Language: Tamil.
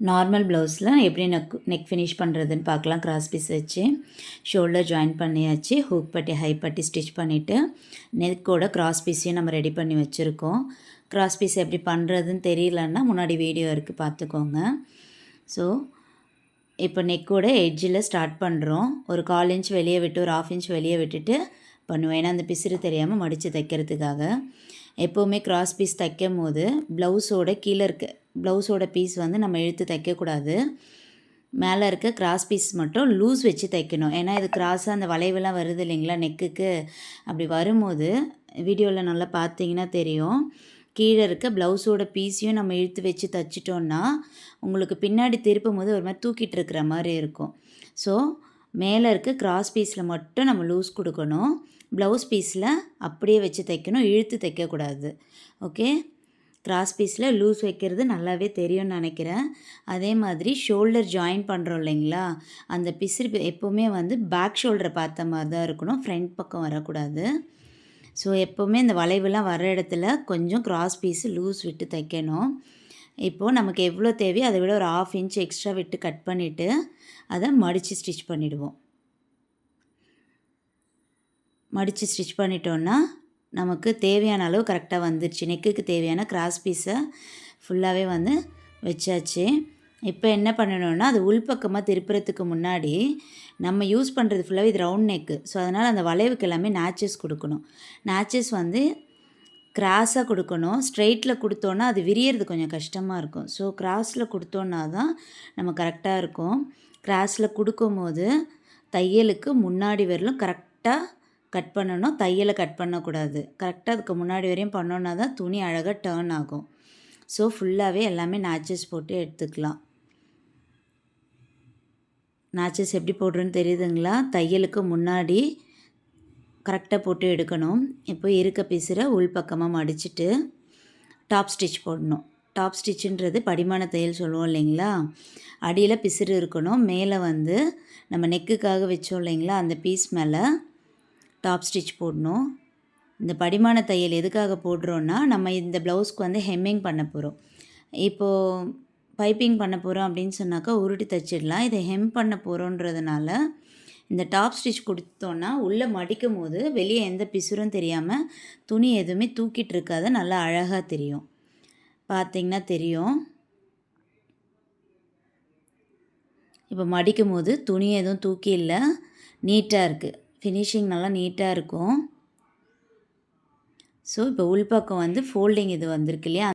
நார்மல் ப்ளவுஸில் எப்படி நெக் நெக் ஃபினிஷ் பண்ணுறதுன்னு பார்க்கலாம். கிராஸ் பீஸ் வச்சு. ஷோல்டர் ஜாயின் பண்ணியாச்சு. ஹூக் பட்டி ஹை பட்டி ஸ்டிச் பண்ணிவிட்டு நெக்கோட கிராஸ் பீஸையும் நம்ம ரெடி பண்ணி வச்சுருக்கோம். கிராஸ் பீஸ் எப்படி பண்ணுறதுன்னு தெரியலன்னா முன்னாடி வீடியோ இருக்குது பார்த்துக்கோங்க. ஸோ இப்போ நெக்கோட எட்ஜில் ஸ்டார்ட் பண்ணுறோம் ஒரு கால் இன்ச் வெளியே விட்டு ஒரு ஆஃப் இன்ச் வெளியே விட்டுட்டு பண்ணுவேன். ஏன்னா அந்த பிசுறு தெரியாமல் மடித்து தைக்கிறதுக்காக. எப்போவுமே கிராஸ் பீஸ் தைக்கும் போது ப்ளவுஸோட கீழே இருக்க ப்ளவுஸோட பீஸ் வந்து நம்ம இழுத்து தைக்கக்கூடாது. மேலே இருக்க கிராஸ் பீஸ் மட்டும் லூஸ் வச்சு தைக்கணும். ஏன்னா இது கிராஸாக அந்த வளைவுலாம் வருது இல்லைங்களா நெக்குக்கு அப்படி வரும்போது வீடியோவில் நல்லா பார்த்தீங்கன்னா தெரியும். கீழே இருக்க ப்ளவுஸோட பீஸையும் நம்ம இழுத்து வச்சு தைச்சிட்டோன்னா உங்களுக்கு பின்னாடி திருப்பும் போது ஒரு மாதிரி தூக்கிட்டு இருக்கிற மாதிரி இருக்கும். ஸோ மேலே இருக்க கிராஸ் பீஸில் மட்டும் நம்ம லூஸ் கொடுக்கணும். ப்ளவுஸ் பீஸில் அப்படியே வச்சு தைக்கணும். இழுத்து தைக்கக்கூடாது. ஓகே கிராஸ் பீஸில் லூஸ் வைக்கிறது நல்லாவே தெரியும்னு நினைக்கிறேன். அதே மாதிரி ஷோல்டர் ஜாயின் பண்ணுறோம் இல்லைங்களா? அந்த பிசிறு எப்போவுமே வந்து பேக் ஷோல்டரை பார்த்த மாதிரி தான் இருக்கணும். ஃப்ரண்ட் பக்கம் வரக்கூடாது. ஸோ எப்போவுமே இந்த வளைவுலாம் வர இடத்துல கொஞ்சம் கிராஸ் பீஸு லூஸ் விட்டு தைக்கணும். இப்போது நமக்கு எவ்வளோ தேவையோ அதை விட ஒரு ஆஃப் இன்ச் எக்ஸ்ட்ரா விட்டு கட் பண்ணிவிட்டு அதை மடித்து ஸ்டிச் பண்ணிவிடுவோம் மடித்து ஸ்டிச் பண்ணிட்டோன்னா நமக்கு தேவையான அளவு கரெக்டாக வந்துடுச்சு நெக்குக்கு தேவையான கிராஸ் பீஸை ஃபுல்லாகவே வந்து வச்சாச்சு. இப்போ என்ன பண்ணணும்னா அது உள்பக்கமாக திருப்புறத்துக்கு முன்னாடி நம்ம யூஸ் பண்ணுறது ஃபுல்லாகவே இது ரவுண்ட் நெக்கு ஸோ அதனால் அந்த வளைவுக்கு எல்லாமே நேச்சஸ் கொடுக்கணும். நேச்சஸ் வந்து கிராஸாக கொடுக்கணும். ஸ்ட்ரெயிட்டில் கொடுத்தோன்னா அது விரியறது கொஞ்சம் கஷ்டமாக இருக்கும். ஸோ கிராஸில் கொடுத்தோன்னா தான் நம்ம கரெக்டாக இருக்கும். கிராஸில் கொடுக்கும்போது தையலுக்கு முன்னாடி வரலும் கரெக்டாக கட் பண்ணணும். தையலை கட் பண்ணக்கூடாது. கரெக்டாக அதுக்கு முன்னாடி வரையும் பண்ணோன்னா தான் துணி அழகாக டேர்ன் ஆகும். ஸோ ஃபுல்லாகவே எல்லாமே நாச்சஸ் போட்டு எடுத்துக்கலாம். நாச்சஸ் எப்படி போடுறோன்னு தெரியுதுங்களா? தையலுக்கு முன்னாடி கரெக்டாக போட்டு எடுக்கணும். இப்போ இருக்க பிசுரை உள் பக்கமாக மடிச்சுட்டு டாப் ஸ்டிச் போடணும். டாப் ஸ்டிச்சுன்றது படிமான தையல் சொல்லுவோம் இல்லைங்களா? அடியில் பிசுறு இருக்கணும். மேலே வந்து நம்ம நெக்குக்காக வச்சோம் இல்லைங்களா? அந்த பீஸ் மேலே டாப் ஸ்டிச் போடணும். இந்த படிமான தையல் எதுக்காக போடுறோன்னா நம்ம இந்த ப்ளவுஸ்க்கு வந்து ஹெம்மிங் பண்ண போகிறோம் இப்போது பைப்பிங் பண்ண போகிறோம் அப்படின்னு சொன்னாக்கா உருட்டி தைச்சிடலாம். இதை ஹெம் பண்ண போகிறோன்றதுனால இந்த டாப் ஸ்டிச் கொடுத்தோன்னா உள்ளே மடிக்கும் போது வெளியே எந்த பிசுரும் தெரியாமல் துணி எதுவுமே தூக்கிட்டு இருக்காது. நல்லா அழகாக தெரியும். பார்த்திங்கன்னா தெரியும். இப்போ மடிக்கும் போது துணி எதுவும் தூக்கி இல்லை. நீட்டாக இருக்குது ஃபினிஷிங் நல்லா நீட்டாக இருக்கும். ஸோ இப்போ உள்பக்கம் வந்து ஃபோல்டிங் இது வந்திருக்கு இல்லையா?